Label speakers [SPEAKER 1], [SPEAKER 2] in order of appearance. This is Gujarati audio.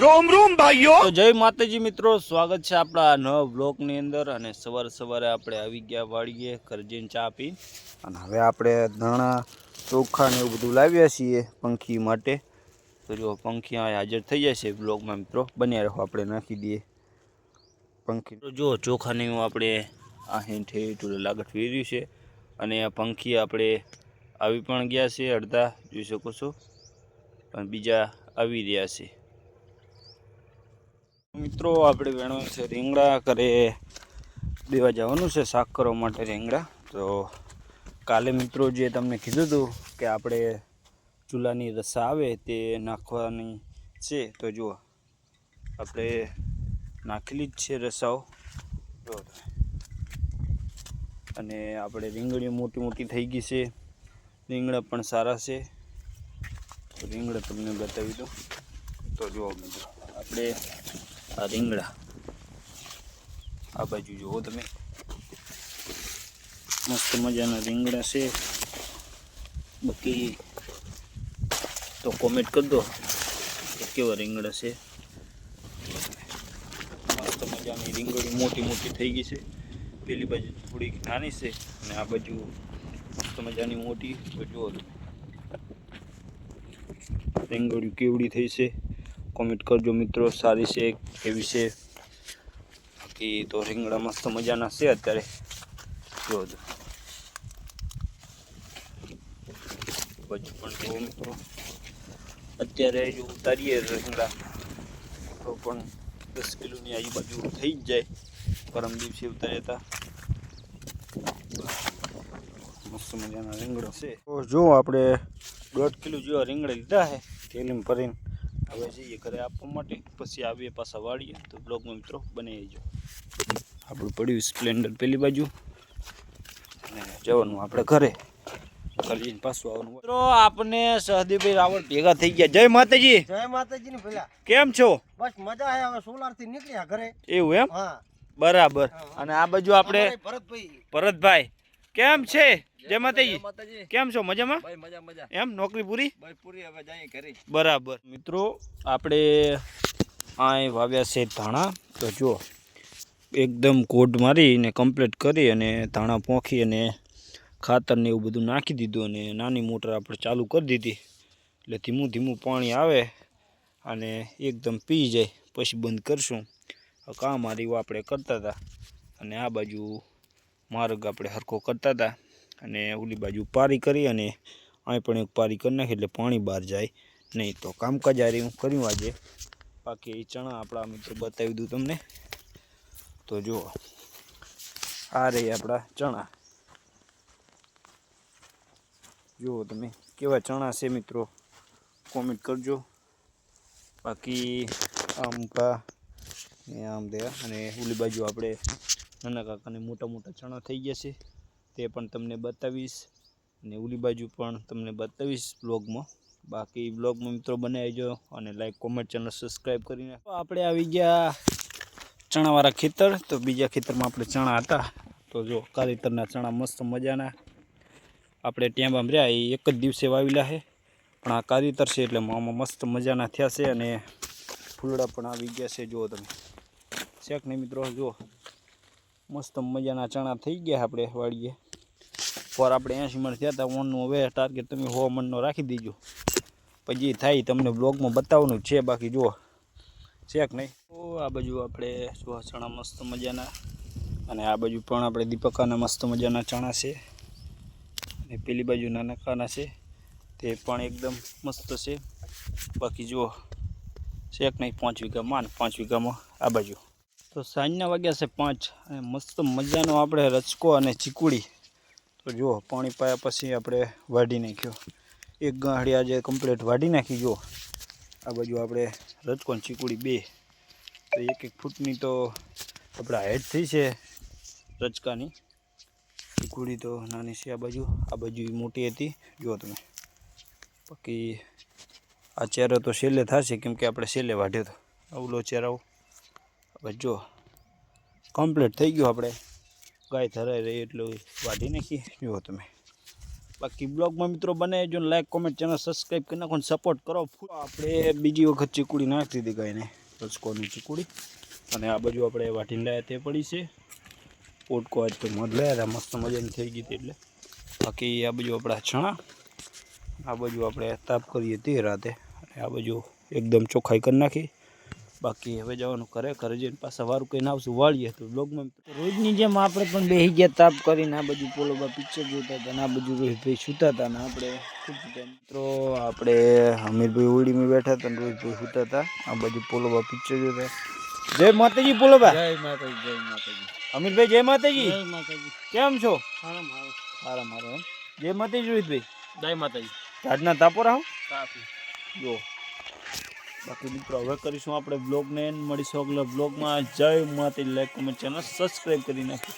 [SPEAKER 1] રોમ રોમ ભાઈઓ.
[SPEAKER 2] તો જય માતાજી મિત્રો, સ્વાગત છે આપણા નવા બ્લોકની અંદર અને સવારે સવારે આપણે આવી ગયા વાળીએ કરજીને ચા પી. અને હવે આપણે ધાણા, ચોખા ને એવું બધું લાવ્યા છીએ પંખી માટે. તો જો પંખી હાજર થઈ જશે બ્લોકમાં મિત્રો. બન્યા રહો આપણે, નાખી દઈએ પંખી. જો ચોખાને એવું આપણે આ હેઠે થોડું લાગટ ફેર્યું છે. અને આ પંખી આપણે આવી પણ ગયા છે અડધા, જોઈ શકો છો. અને બીજા આવી રહ્યા છે. મિત્રો, આપણે વેણવાનું છે રીંગણા કરે દેવા જવાનું છે શાક કરવા માટે રીંગણા. તો કાલે મિત્રો જે તમને કીધું હતું કે આપણે ચૂલાની રસા આવે તે નાખવાની છે, તો જુઓ. આપણે નાખેલી જ છે રસાઓ. જુઓ અને આપણે રીંગણીઓ મોટી મોટી થઈ ગઈ છે. રીંગણા પણ સારા છે. રીંગણા તમને બતાવી દઉં. તો જુઓ મિત્રો, આપણે આ રીંગણા. આ બાજુ જુઓ તમે. મસ્ત મજાના રીંગણા છે. બાકી તો કોમેન્ટ કરી દો કેવા રીંગણા છે. મસ્ત મજાની રીંગણી મોટી મોટી થઈ ગઈ છે. પેલી બાજુ થોડીક નાની છે અને આ બાજુ મસ્ત મજાની મોટી. જુઓ તમે. રીંગણી કેવડી થઈ છે. કોમેન્ટ કરજો મિત્રો, સારી છે કેવી છે. બાકી તો રીંગણા મસ્ત મજાના છે અત્યારે. જો તો. બાજુ પણ જુઓ મિત્રો, અત્યારે જો ઉતારીએ રીંગણા, તો પણ દસ કિલોની આજુબાજુ થઈ જ જાય. પરમ દિવસે ઉતાર્યા હતા. મસ્ત મજાના રીંગણા છે. જો આપણે દોઢ કિલો જેવા રીંગણા લીધા છે થેલીમાં ભરીને. હવે જઈએ ઘરે આપવા માટે. પછી આવીએ પાછા વાળીએ તો બ્લોગમાં મિત્રો બનાવી જો આપણું પડ્યું સ્પ્લેન્ડર પેલી બાજુ. અને જવાનું આપણે ઘરે. પાછું આવવાનું મિત્રો આપણે સહદેવભાઈ રાવળ ભેગા થઈ ગયા. જય માતાજી.
[SPEAKER 3] જય માતાજી ની ભલા.
[SPEAKER 2] કેમ છો?
[SPEAKER 3] બસ મજા હે હવે સોલારથી નીકળ્યા ઘરે.
[SPEAKER 2] એવું એમ?
[SPEAKER 3] હા.
[SPEAKER 2] બરાબર. અને આ બાજુ આપણે
[SPEAKER 3] ભરતભાઈ.
[SPEAKER 2] ભરતભાઈ. કેમ છે? જય માતાજી. કેમ છો? મજામાં?
[SPEAKER 3] ભાઈ મજા મજા.
[SPEAKER 2] એમ? નોકરી પૂરી? બરાબર. મિત્રો આપણે આ વાવ્યા છે ધાણા. તો જો એકદમ કોડ મારીને કમ્પ્લીટ કરી અને ધાણા પોંખી અને ખાતરને એવું બધું નાખી દીધું અને નાની મોટર આપણે ચાલુ કરી દીધી. એટલે ધીમું ધીમું પાણી આવે અને એકદમ પી જાય. પછી બંધ કરશું. આ કામ આ રીવું આપણે કરતા હતા. અને આ બાજુ માર્ગ આપણે હરખો કરતા હતા. અને ઓલી બાજુ પારી કરી અને અહીં પણ એક પારી કરી નાખી એટલે પાણી બહાર જાય નહીં તો કામકાજ આ હું કર્યું આજે. બાકી ચણા આપણા મિત્રો બતાવી દઉં તમને. તો જુઓ, આ રહી આપણા ચણા. જુઓ તમે, કેવા ચણા છે મિત્રો? કોમેન્ટ કરજો. બાકી આમ પા આમ દે. અને ઓલી બાજુ આપણે નાના કાકાને મોટા મોટા ચણા થઈ ગયા છે. તે પણ તમને બતાવીશ. અને ઓલી બાજુ પણ તમને બતાવીશ બ્લોગમાં. બાકી બ્લોગમાં મિત્રો બનાવીજો અને લાઈક કોમેન્ટ ચેનલ સબસ્ક્રાઈબ કરીને આપણે આવી ગયા ચણાવાળા ખેતર. તો બીજા ખેતરમાં આપણે ચણા હતા. તો જો કારીતરના ચણા મસ્ત મજાના. આપણે ટેમ્બામ રહ્યા. એ એક જ દિવસે વાવેલા છે. પણ આ કારીતર છે એટલે આમાં મસ્ત મજાના થયા છે અને ફૂલડા પણ આવી ગયા છે. જુઓ તમે. શેક નહીં મિત્રો? જુઓ. મસ્ત મજાના ચણા થઈ ગયા આપણે વાળીએ. પર આપણે એંશી મણ થયા હતા ઓનનું હવે ટાર્ગેટ તમે સો મણનો રાખી દીજો. પછી થાય, તમને બ્લોગમાં બતાવવાનું છે, બાકી જુઓ. શેક નહીં? તો આ બાજુ આપણે જો ચણા મસ્ત મજાના. અને આ બાજુ પણ આપણે દીપકાના મસ્ત મજાના ચણા છે. અને પેલી બાજુ નાના કાના છે. તે પણ એકદમ મસ્ત છે. બાકી જુઓ. શેક નહીં? પાંચ વીઘામાં અને પાંચ વીઘામાં આ બાજુ. તો સાંજના વાગ્યા છે પાંચ. અને મસ્ત મજાનો આપણે રચકો અને ચીકુડી. તો જુઓ, પાણી પાયા પછી આપણે વાઢી નાખ્યો. એક ગાંહડી આજે કમ્પ્લીટ વાઢી નાખી, જુઓ. આ બાજુ આપણે રચકો ચીકુડી બે. તો એક એક ફૂટની તો આપણે હાઈટ થઈ છે રચકાની ચીકુડી તો નાની છે આ બાજુ. આ બાજુ મોટી હતી. જુઓ તમે. બાકી આ ચહેરો તો છેલ્લે થશે, કેમ કે આપણે છેલ્લે વાઢ્યો હતો અવલો ચહેરો હવે જો કમ્પ્લીટ થઈ ગયું આપણે. ગાય ધરાઈ રહી એટલું વાઢી નાખીએ. જુઓ તમે. બાકી બ્લોગમાં મિત્રો બને જો લાઈક કોમેન્ટ ચેનલ સબસ્ક્રાઈબ કરી નાખો સપોર્ટ કરો. આપણે બીજી વખત ચીકુડી નાખી દીધી ગાયને. રસકોની ચીકુડી. અને આ બાજુ આપણે વાટીને લાયા તે પડી છે. પોટકો આજ તો મધ લાયા હતા. મસ્ત મજાની થઈ ગઈ હતી એટલે. બાકી આ બાજુ આપણા છણા. આ બાજુ આપણે તાપ કરીએ તે રાતે. અને આ બાજુ એકદમ ચોખ્ખાઈ કરી નાખી. બાકી હવે જવાનું કરે ઘરે જઈને પાછા વારું કહીને આવશું વાળીએ તો બ્લોગમાં
[SPEAKER 1] રોજની જેમ આપણે પણ બેસી ગયા તાપ કરીને આ બધું પોલોબા પિક્ચર જોતા હતા અને આ બાજુ રોહિતભાઈ સૂતા હતા ને આપણે.
[SPEAKER 2] મિત્રો આપણે હમીરભાઈ ઓળીમાં બેઠા હતા ને રોહિતભાઈ સૂતા હતા. આ બધું પોલોબા પિક્ચર જોતા જય માતાજી પોલોબા
[SPEAKER 1] જય માતાજી જય માતાજી.
[SPEAKER 2] હમીરભાઈ જય માતાજી.
[SPEAKER 1] જય માતાજી.
[SPEAKER 2] કેમ છો?
[SPEAKER 1] સારામ હારો
[SPEAKER 2] સારા મારો જય માતાજી રોહિતભાઈ.
[SPEAKER 1] જય માતાજી.
[SPEAKER 2] ઝાડના તાપો રહો.
[SPEAKER 1] તાપી.
[SPEAKER 2] જો. બાકી મિત્રો, હવે કરીશું આપણે બ્લોગને મળીશું અગલા બ્લોગમાં જય માતી લાઈક કમેન્ટ ચેનલ સબસ્ક્રાઈબ કરી નાખી